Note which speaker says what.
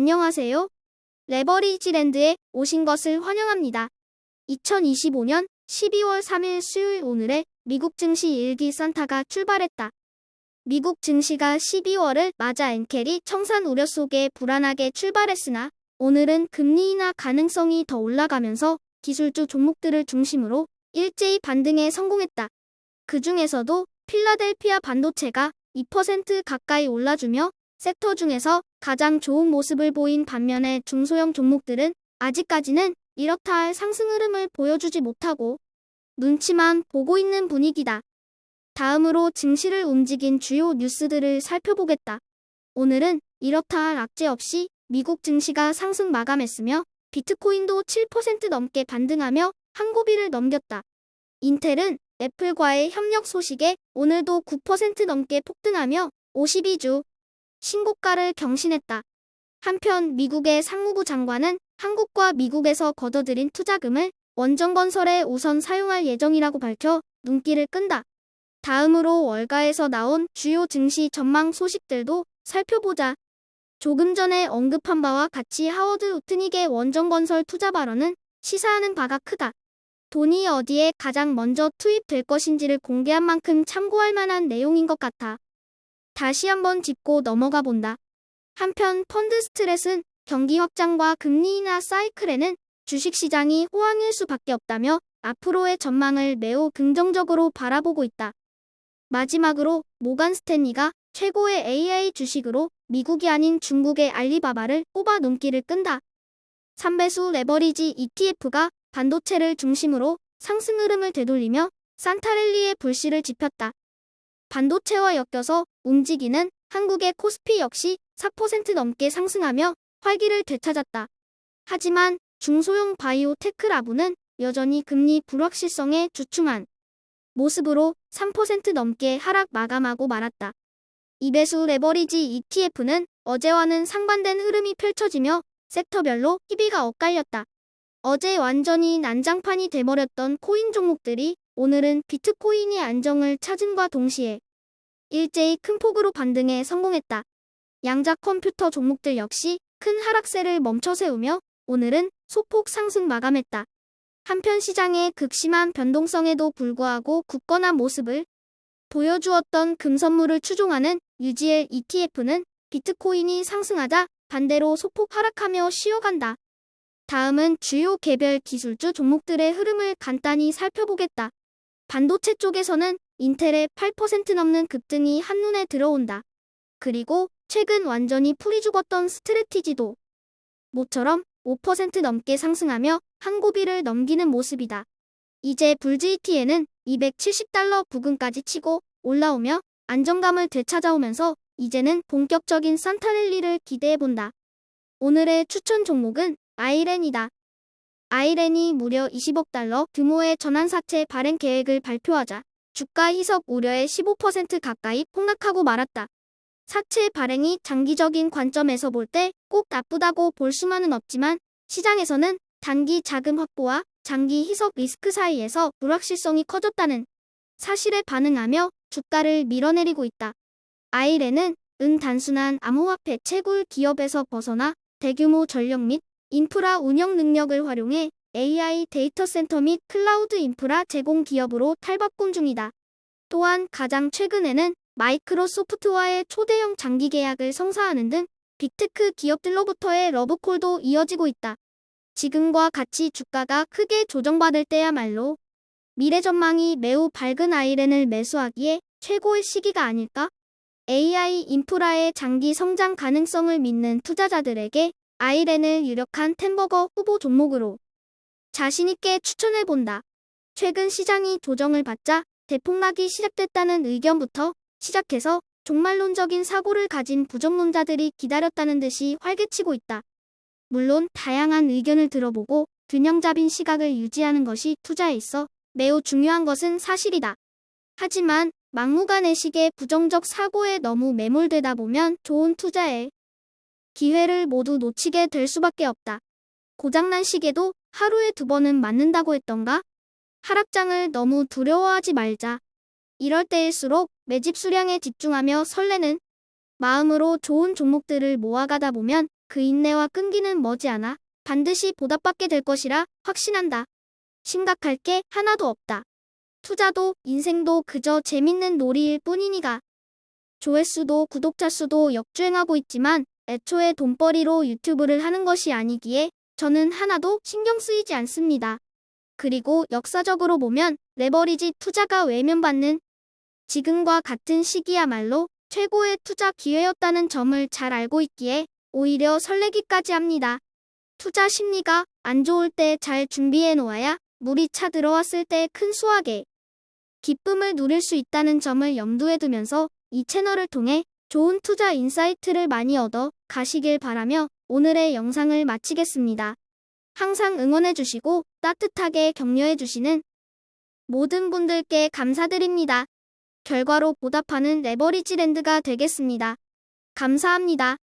Speaker 1: 안녕하세요. 레버리지랜드에 오신 것을 환영합니다. 2025년 12월 3일 수요일 오늘의 미국 증시 일기 산타가 출발했다. 미국 증시가 12월을 맞아 엔켈이 청산 우려 속에 불안하게 출발했으나 오늘은 금리 인하 가능성이 더 올라가면서 기술주 종목들을 중심으로 일제히 반등에 성공했다. 그 중에서도 필라델피아 반도체가 2% 가까이 올라주며 섹터 중에서 가장 좋은 모습을 보인 반면에 중소형 종목들은 아직까지는 이렇다 할 상승 흐름을 보여주지 못하고 눈치만 보고 있는 분위기다. 다음으로 증시를 움직인 주요 뉴스들을 살펴보겠다. 오늘은 이렇다 할 악재 없이 미국 증시가 상승 마감했으며 비트코인도 7% 넘게 반등하며 한 고비를 넘겼다. 인텔은 애플과의 협력 소식에 오늘도 9% 넘게 폭등하며 52주 신고가를 경신했다. 한편 미국의 상무부 장관은 한국과 미국에서 걷어들인 투자금을 원전 건설에 우선 사용할 예정이라고 밝혀 눈길을 끈다. 다음으로 월가에서 나온 주요 증시 전망 소식들도 살펴보자. 조금 전에 언급한 바와 같이 하워드 우트닉의 원전 건설 투자 발언은 시사하는 바가 크다. 돈이 어디에 가장 먼저 투입될 것인지를 공개한 만큼 참고할 만한 내용인 것 같아. 다시 한번 짚고 넘어가 본다. 한편 펀드 스트렛은 경기 확장과 금리 인하 사이클에는 주식시장이 호황일 수밖에 없다며 앞으로의 전망을 매우 긍정적으로 바라보고 있다. 마지막으로 모간 스탠리가 최고의 AI 주식으로 미국이 아닌 중국의 알리바바를 뽑아 눈길을 끈다. 3배수 레버리지 ETF가 반도체를 중심으로 상승 흐름을 되돌리며 산타랠리의 불씨를 지폈다. 반도체와 엮여서 움직이는 한국의 코스피 역시 4% 넘게 상승하며 활기를 되찾았다. 하지만 중소형 바이오 테크 라부는 여전히 금리 불확실성에 주춤한 모습으로 3% 넘게 하락 마감하고 말았다. 이배수 레버리지 ETF는 어제와는 상반된 흐름이 펼쳐지며 섹터별로 희비가 엇갈렸다. 어제 완전히 난장판이 돼버렸던 코인 종목들이 오늘은 비트코인이 안정을 찾은과 동시에 일제히 큰 폭으로 반등에 성공했다. 양자 컴퓨터 종목들 역시 큰 하락세를 멈춰 세우며 오늘은 소폭 상승 마감했다. 한편 시장의 극심한 변동성에도 불구하고 굳건한 모습을 보여주었던 금선물을 추종하는 UGL ETF는 비트코인이 상승하자 반대로 소폭 하락하며 쉬어간다. 다음은 주요 개별 기술주 종목들의 흐름을 간단히 살펴보겠다. 반도체 쪽에서는 인텔의 8% 넘는 급등이 한눈에 들어온다. 그리고 최근 완전히 풀이 죽었던 스트레티지도 모처럼 5% 넘게 상승하며 한 고비를 넘기는 모습이다. 이제 불GT에는 270달러 부근까지 치고 올라오며 안정감을 되찾아오면서 이제는 본격적인 산타랠리를 기대해본다. 오늘의 추천 종목은 아이렌이다. 아이렌이 무려 20억 달러 규모의 전환사채 발행 계획을 발표하자 주가 희석 우려에 15% 가까이 폭락하고 말았다. 사채 발행이 장기적인 관점에서 볼 때 꼭 나쁘다고 볼 수만은 없지만 시장에서는 단기 자금 확보와 장기 희석 리스크 사이에서 불확실성이 커졌다는 사실에 반응하며 주가를 밀어내리고 있다. 아이렌은 은 단순한 암호화폐 채굴 기업에서 벗어나 대규모 전력 및 인프라 운영 능력을 활용해 AI 데이터 센터 및 클라우드 인프라 제공 기업으로 탈바꿈 중이다. 또한 가장 최근에는 마이크로소프트와의 초대형 장기 계약을 성사하는 등 빅테크 기업들로부터의 러브콜도 이어지고 있다. 지금과 같이 주가가 크게 조정받을 때야말로 미래 전망이 매우 밝은 아이렌을 매수하기에 최고의 시기가 아닐까? AI 인프라의 장기 성장 가능성을 믿는 투자자들에게 아이렌을 유력한 템버거 후보 종목으로 자신있게 추천해본다. 최근 시장이 조정을 받자 대폭락이 시작됐다는 의견부터 시작해서 종말론적인 사고를 가진 부정론자들이 기다렸다는 듯이 활개치고 있다. 물론 다양한 의견을 들어보고 균형 잡힌 시각을 유지하는 것이 투자에 있어 매우 중요한 것은 사실이다. 하지만 막무가내식의 부정적 사고에 너무 매몰되다 보면 좋은 투자에 기회를 모두 놓치게 될 수밖에 없다. 고장난 시계도 하루에 두 번은 맞는다고 했던가? 하락장을 너무 두려워하지 말자. 이럴 때일수록 매집 수량에 집중하며 설레는 마음으로 좋은 종목들을 모아가다 보면 그 인내와 끈기는 머지않아 반드시 보답받게 될 것이라 확신한다. 심각할 게 하나도 없다. 투자도 인생도 그저 재밌는 놀이일 뿐이니가. 조회수도 구독자 수도 역주행하고 있지만 애초에 돈벌이로 유튜브를 하는 것이 아니기에 저는 하나도 신경 쓰이지 않습니다. 그리고 역사적으로 보면 레버리지 투자가 외면받는 지금과 같은 시기야말로 최고의 투자 기회였다는 점을 잘 알고 있기에 오히려 설레기까지 합니다. 투자 심리가 안 좋을 때 잘 준비해 놓아야 물이 차 들어왔을 때 큰 수확에 기쁨을 누릴 수 있다는 점을 염두에 두면서 이 채널을 통해 좋은 투자 인사이트를 많이 얻어 가시길 바라며 오늘의 영상을 마치겠습니다. 항상 응원해주시고 따뜻하게 격려해주시는 모든 분들께 감사드립니다. 결과로 보답하는 레버리지 랜드가 되겠습니다. 감사합니다.